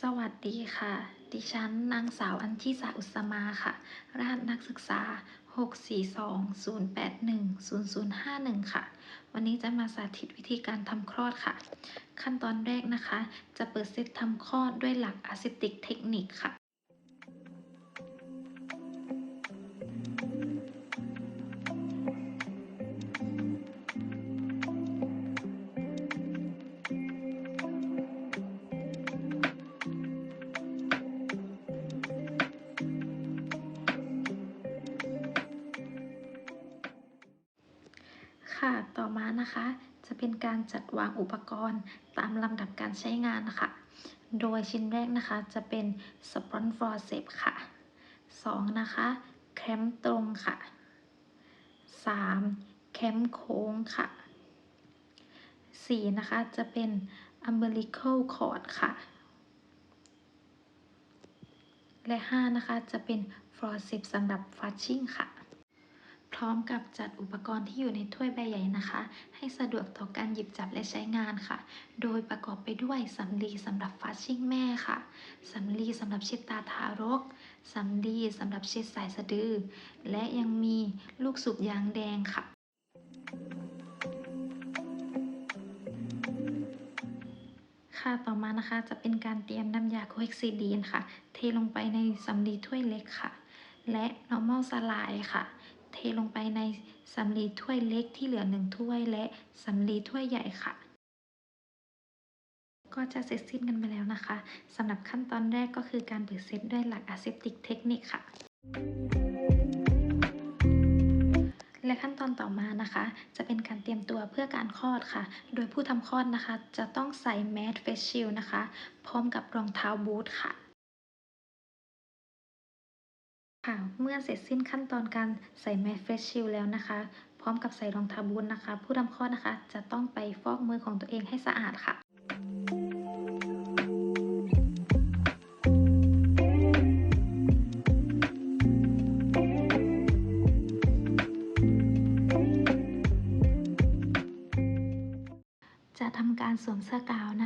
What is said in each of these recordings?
สวัสดีค่ะ ดิฉันนางสาวอัญชิสาอุสมาค่ะ รหัสนักศึกษา 642-081-0051 ค่ะ วันนี้จะมาสาธิตวิธีการทำคลอดค่ะ ขั้นตอนแรกนะคะ จะเปิดเซตทำคลอดด้วยหลักอาซิติกเทคนิคค่ะ ค่ะ ต่อมานะคะ จะเป็นการจัดวางอุปกรณ์ตามลำดับการใช้งานนะคะ โดยชิ้นแรกนะคะจะเป็นสปอนฟอร์เซปค่ะ 2 นะคะแคมตรงค่ะ 3. แคมโค้งค่ะ 4 นะคะจะเป็น umbilical cord ค่ะ และ 5 นะคะจะเป็น forceps สำหรับ flushing ค่ะ ร้อมกับจัดอุปกรณ์ที่อยู่ในถ้วยใบใหญ่นะคะ ให้สะดวกต่อการหยิบจับและใช้งานค่ะ โดยประกอบไปด้วยสำลีสำหรับฟาชชิ่งแม่ค่ะสำลีสำหรับเช็ดตาทารกสำลีสำหรับเช็ดสายสะดือ และยังมีลูกสูบยางแดงค่ะค่ะต่อมานะคะจะเป็นการเตรียมน้ำยาโคเฮกซิดีนค่ะ เทลงไปในสำลีถ้วยเล็กค่ะ และ normal สลายค่ะ เทลงไปในสำลีถ้วยเล็กที่เหลือหนึ่งถ้วยและสำลีถ้วยใหญ่ค่ะ ก็จะเสร็จสิ้นกันไปแล้วนะคะสำหรับขั้นตอนแรกก็คือการเปิดเซตด้วยหลัก aseptic technique ค่ะ และขั้นตอนต่อมานะคะ จะเป็นการเตรียมตัวเพื่อการคลอดค่ะ โดยผู้ทำคลอดนะคะ จะต้องใส่แมสเฟสชิลนะคะ พร้อมกับรองเท้าบูทค่ะ ค่ะ เมื่อเสร็จสิ้นขั้นตอนการใส่แมสเฟสชิลแล้วนะคะ พร้อมกับใส่รองเท้าบูทนะคะ ผู้ทำคลอดนะคะ จะต้องไปฟอกมือของตัวเองให้สะอาดค่ะจะ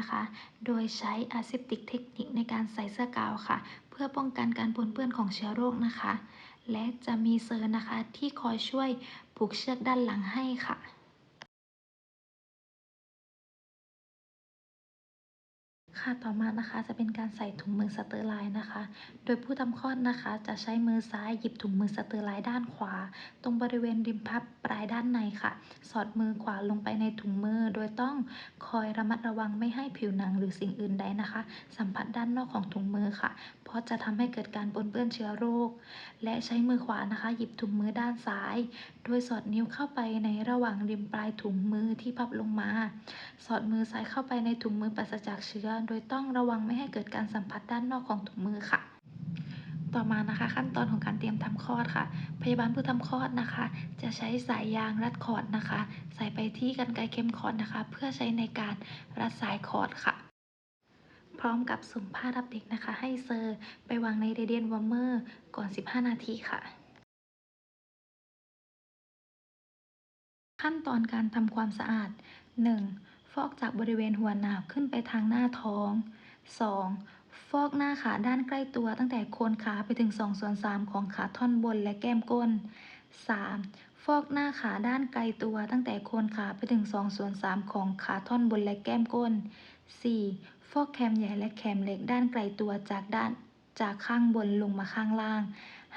นะคะ โดยใช้อาซิปติกเทคนิคในการใส่เสื้อกาวค่ะ เพื่อป้องกันการปนเปื้อนของเชื้อโรคนะคะ และจะมีเซอร์นะคะที่คอยช่วยผูกเชือกด้านหลังให้ค่ะ ค่ะต่อมานะคะจะเป็นการใส่ถุงมือสเตอร์ไลน์นะคะ โดยผู้ทำคลอดนะคะ จะใช้มือซ้ายหยิบถุงมือสเตอร์ไลน์ด้านขวา ตรงบริเวณริมพับปลายด้านในค่ะ สอดมือขวาลงไปในถุงมือ โดยต้องคอยระมัดระวังไม่ให้ผิวหนังหรือสิ่งอื่นใดนะคะ สัมผัสด้านนอกของถุงมือค่ะ เพราะจะทำให้เกิดการปนเปื้อนเชื้อโรค และใช้มือขวานะคะ หยิบถุงมือด้านซ้าย โดยสอดนิ้วเข้าไปในระหว่างริมปลายถุงมือที่พับลงมา สอดมือซ้ายเข้าไปในถุงมือปราศจากเชื้อโดยต้องระวังไม่ให้เกิดการสัมผัสด้านนอกของถุงมือค่ะ ต่อมานะคะขั้นตอนของการเตรียมทำคลอดค่ะ พยาบาลผู้ทำคลอดนะคะ จะใช้สายยางรัดคอร์ดนะคะ ใส่ไปที่กันไกรเข้มคอร์ดนะคะ เพื่อใช้ในการรัดสายคอร์ดค่ะพร้อมกับส่งผ้ารับเด็กนะคะ ให้เซอร์ไปวางในเรเดียนวอร์เมอร์ก่อน 15 นาทีค่ะ ขั้นตอนการทำความสะอาด 1. ฟอกจากบริเวณหัวหนาวขึ้นไปทางหน้าท้อง 2. ฟอกหน้าขาด้านใกล้ตัวตั้งแต่โคนขาไปถึง2ส่วน3ของขาท่อนบนและแก้มก้น 3. ฟอกหน้าขาด้านไกลตัวตั้งแต่โคนขาไปถึง2ส่วน3ของขาท่อนบนและแก้มก้น 4. ฟอกแคมใหญ่และแคมเล็กด้านไกลตัวจากด้านจากข้างบนลงมาข้างล่าง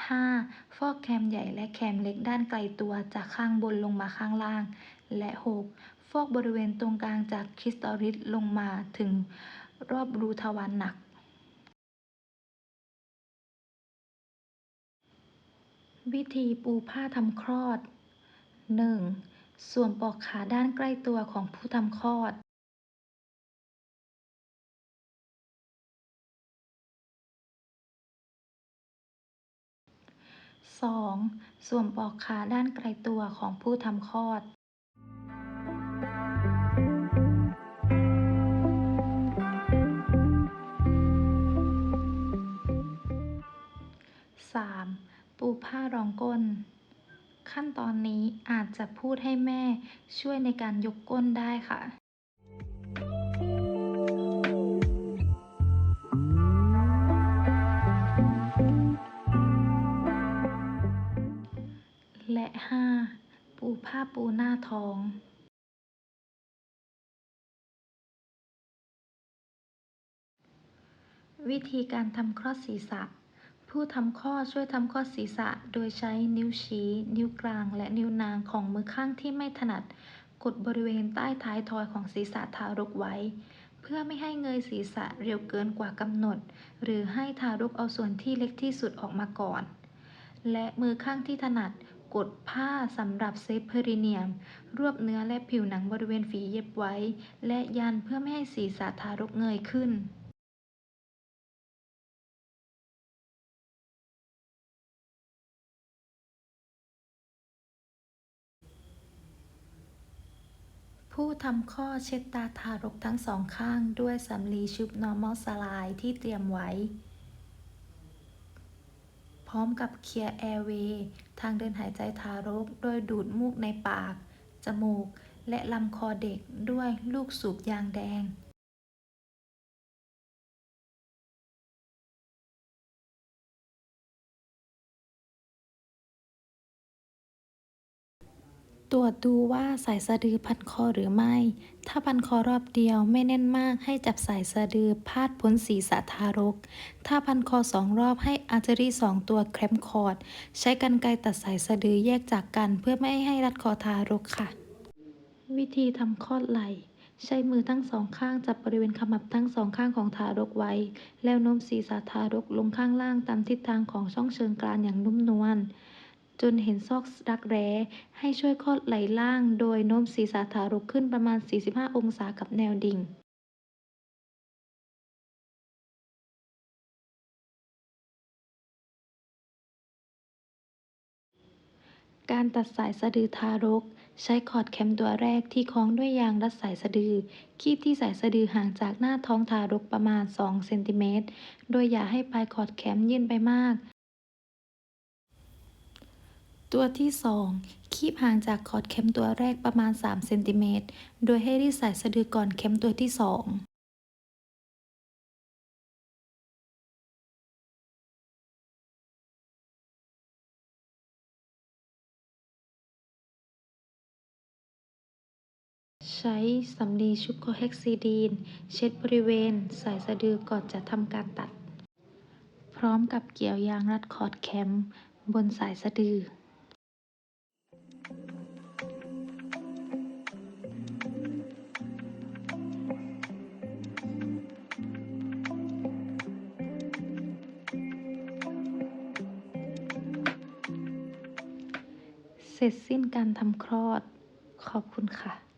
5. ฟอกแคมใหญ่และแคมเล็กด้านไกลตัวจากข้างบนลงมาข้างล่าง และ 6. ฟอกบริเวณตรงกลางจากคริสตัลริสลงมาถึงรอบรูทวารหนัก วิธีปูผ้าทำคลอด 1. สวมปลอกขาด้านใกล้ตัวของผู้ทำคลอด 2. สวมปลอกขาด้านไกลตัวของผู้ทำคลอด 3. ปูผ้ารองก้น ขั้นตอนนี้อาจจะพูดให้แม่ช่วยในการยกก้นได้ค่ะและ 5. ปูผ้าปูหน้าท้อง วิธีการทำคลอดศีรษะ ผู้ทำคลอช่วยทำคลอศีรษะ โดยใช้นิ้วชี้ นิ้วกลาง และนิ้วนางของมือข้างที่ไม่ถนัด กดบริเวณใต้ท้ายทอยของศีรษะทารกไว้ เพื่อไม่ให้เงยศีรษะเร็วเกินกว่ากำหนด หรือให้ทารกเอาส่วนที่เล็กที่สุดออกมาก่อน และมือข้างที่ถนัดกดผ้าสำหรับเซฟเพริเนียม รวบเนื้อและผิวหนังบริเวณฝีเย็บไว้ และยันเพื่อไม่ให้ศีรษะทารกเงยขึ้น ผู้ทำข้อเช็ดตาทารกทั้งสองข้างด้วยสำลีชุบ normal saline ที่เตรียมไว้ พร้อมกับเคลียร์แอร์เวย์ทางเดินหายใจทารก โดยดูดมูกในปาก จมูก และลำคอเด็กด้วยลูกสูบยางแดง ตรวจดูว่าสายสะดือพันคอหรือไม่ ถ้าพันคอรอบเดียวไม่แน่นมากให้จับสายสะดือพาดพ้นศีรษะทารก ถ้าพันคอสองรอบให้อาร์เทอรี่สองตัวแครมคอร์ด ใช้กรรไกรตัดสายสะดือแยกจากกันเพื่อไม่ให้รัดคอทารกค่ะ วิธีทำคลอดไหล่ใช้มือทั้งสองข้างจับบริเวณขมับทั้งสองข้างของทารกไว้ แล้วโน้มศีรษะทารกลงข้างล่างตามทิศทางของช่องเชิงกรานอย่างนุ่มนวล จนเห็นซอกรักแร้ ให้ช่วยคลอดไหล่ล่าง โดยโน้มศีรษะทารกขึ้นประมาณ 45 องศากับแนวดิ่งการตัดสายสะดือทารก ใช้คอร์ดแคมตัวแรกที่คล้องด้วยยางรัดสายสะดือ คีบที่สายสะดือห่างจากหน้าท้องทารกประมาณ 2 เซนติเมตร โดยอย่าให้ปลายคอร์ดแคมยื่นไปมาก ตัวที่ 2 คีบห่างจากคอร์ดแคมตัวแรกประมาณ 3 เซนติเมตร โดยให้รีดสายสะดือก่อนแคมตัวที่ 2ใช้สำลีชุบโคเฮกซิดีน เช็ดบริเวณ สายสะดือก่อนจะทำการตัด พร้อมกับเกี่ยวยางรัดคอร์ดแคมบนสายสะดือ เสร็จสิ้นการทำคลอด ขอบคุณค่ะ